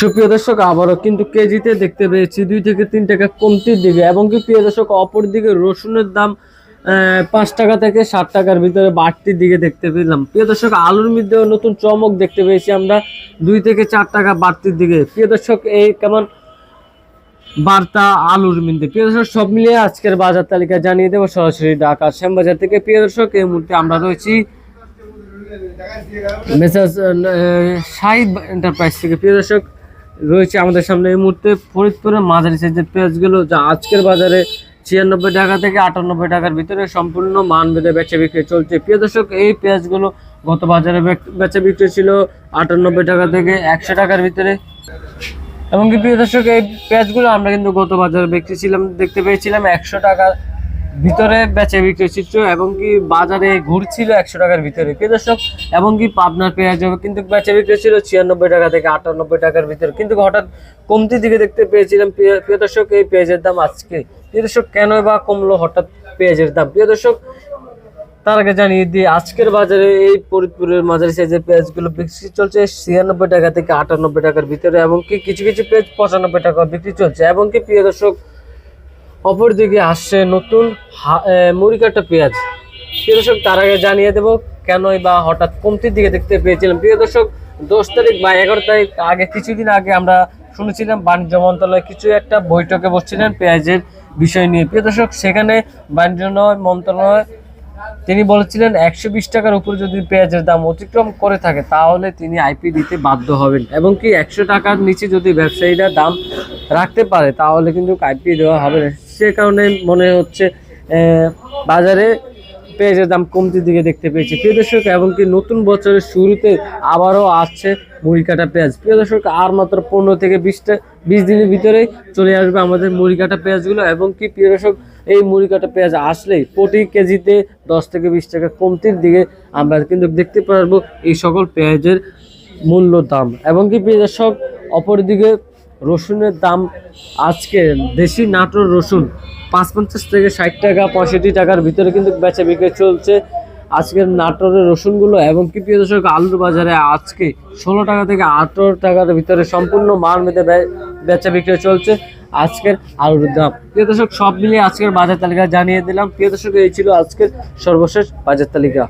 সুপ্রিয় দর্শক, আবারও কিন্তু কেজিতে দেখতে পেয়েছি দুই থেকে তিন টাকা কমতির দিকে এবং কি প্রিয় দর্শক, অপর দিকে রসুনের দাম পাঁচ টাকা থেকে ষাট টাকার ভিতরে বাড়তির দিকে দেখতে পেলাম। প্রিয় দর্শক, আলুর মধ্যেও নতুন চমক দেখতে পেয়েছি আমরা, দুই থেকে চার টাকা বাড়তির দিকে। প্রিয় দর্শক, এই কেমন বার্তা আলুর মিন্দে প্রিয় দর্শক, সব মিলিয়ে আজকের বাজার তালিকা জানিয়ে দেবো সরাসরি ঢাকা শ্যামবাজার থেকে। প্রিয় দর্শক, এই মুহূর্তে আমরা রয়েছি মেসাজ সাইব এন্টারপ্রাইজ থেকে। প্রিয় দর্শক রয়েছে আমাদের সামনে এই মুহূর্তে ফরিদপুরের মাঝারি সাইজের পেঁয়াজগুলো, যা আজকের বাজারে ছিয়ানব্বই টাকা থেকে আটানব্বই টাকার ভিতরে সম্পূর্ণ মান বেঁধে বেচা বিক্রি চলছে। প্রিয় দর্শক, এই পেঁয়াজগুলো গত বাজারে বেচ- বিক্রি ছিল আটানব্বই টাকা থেকে একশো টাকার ভিতরে। এবং কি প্রিয় দর্শক, এই পেঁয়াজগুলো আমরা কিন্তু গত বাজারে বিক্রি ছিলাম দেখতে পেয়েছিলাম একশো টাকার ভিতরে বেচে বিক্রি চিত্র এবং কি বাজারে ঘুরছিল একশো টাকার ভিতরে। প্রিয় দর্শক, এবং কি পাবনার পেঁয়াজ কিন্তু বেচে বিক্রি ছিল ছিয়ানব্বই টাকা থেকে আটানব্বই টাকার ভিতরে। কিন্তু হঠাৎ কমতি দিকে দেখতে পেয়েছিলাম, প্রিয় দর্শক, এই পেঁয়াজের দাম আজকে। প্রিয় দর্শক কেন বা কমলো হঠাৎ পেঁয়াজের দাম? প্রিয় দর্শক, তার আগে জানিয়ে দিই, আজকের বাজারে এই ফরিদপুরের মাঝারি সাইজের পেঁয়াজগুলো বিক্রি চলছে ছিয়ানব্বই টাকা থেকে আটানব্বই টাকার ভিতরে এবং কি কিছু কিছু পেঁয়াজ পঁচানব্বই টাকা বিক্রি চলছে। এবং কি প্রিয় দর্শক অপরদিকে আসছে নতুন এ, মুড়িকাটা পেঁয়াজ। প্রিয় দর্শক তার আগে জানিয়ে দেবো কেনই বা হঠাৎ কমতির দিকে দেখতে পেয়েছিলাম। প্রিয় দর্শক দশ তারিখ বা এগারো তারিখ আগে কিছুদিন আগে আমরা শুনেছিলাম বাণিজ্য মন্ত্রণালয় কিছু একটা বৈঠকে বসছিলেন পেঁয়াজের বিষয় নিয়ে। প্রিয় দর্শক সেখানে বাণিজ্য মন্ত্রণালয় তিনি বলেছিলেন একশো বিশ টাকার উপরে যদি পেঁয়াজের দাম অতিক্রম করে থাকে তাহলে তিনি আইপি দিতে বাধ্য হবেন। এবং কি একশো টাকার নিচে যদি ব্যবসায়ীরা দাম রাখতে পারে তাহলে কিন্তু আইপি দেওয়া হবে সে কারণে মনে হচ্ছে বাজারে পেঁয়াজের দাম কমতির দিকে দেখতে পেয়েছি। প্রিয় দর্শক এবং কি নতুন বছরের শুরুতে আবারও আসছে মুড়ি কাটা পেঁয়াজ। প্রিয় দর্শক, আর মাত্র পনেরো থেকে বিশটা, বিশ দিনের ভিতরে চলে আসবে আমাদের মুড়ি কাটা পেঁয়াজগুলো। এবং কি, প্রিয় দর্শক, এই মুড়ি কাটা পেঁয়াজ আসলেই প্রতি কেজিতে দশ থেকে বিশ টাকা কমতির দিকে আমরা কিন্তু দেখতে পারব এই সকল পেঁয়াজের মূল্য দাম। এবং কি, প্রিয় দর্শক, অপরদিকে রসুনের দাম আজকে দেশি নাটোর রসুন পাঁচ পঞ্চাশ থেকে ষাট টাকা, পঁয়ষট্টি টাকার ভিতরে কিন্তু বেচা বিক্রি চলছে। আজকের নাটোরের রসুনগুলো এবং কি প্রিয় দর্শক, আলুর বাজারে আজকে ষোলো টাকা থেকে আঠেরো টাকার ভিতরে সম্পূর্ণ মান মেতে বেচা বিক্রি চলছে আজকের আলুর দাম। প্রিয় দর্শক, সব মিলিয়ে আজকের বাজার তালিকা জানিয়ে দিলাম। প্রিয় দর্শক, এই ছিল আজকের সর্বশেষ বাজার তালিকা।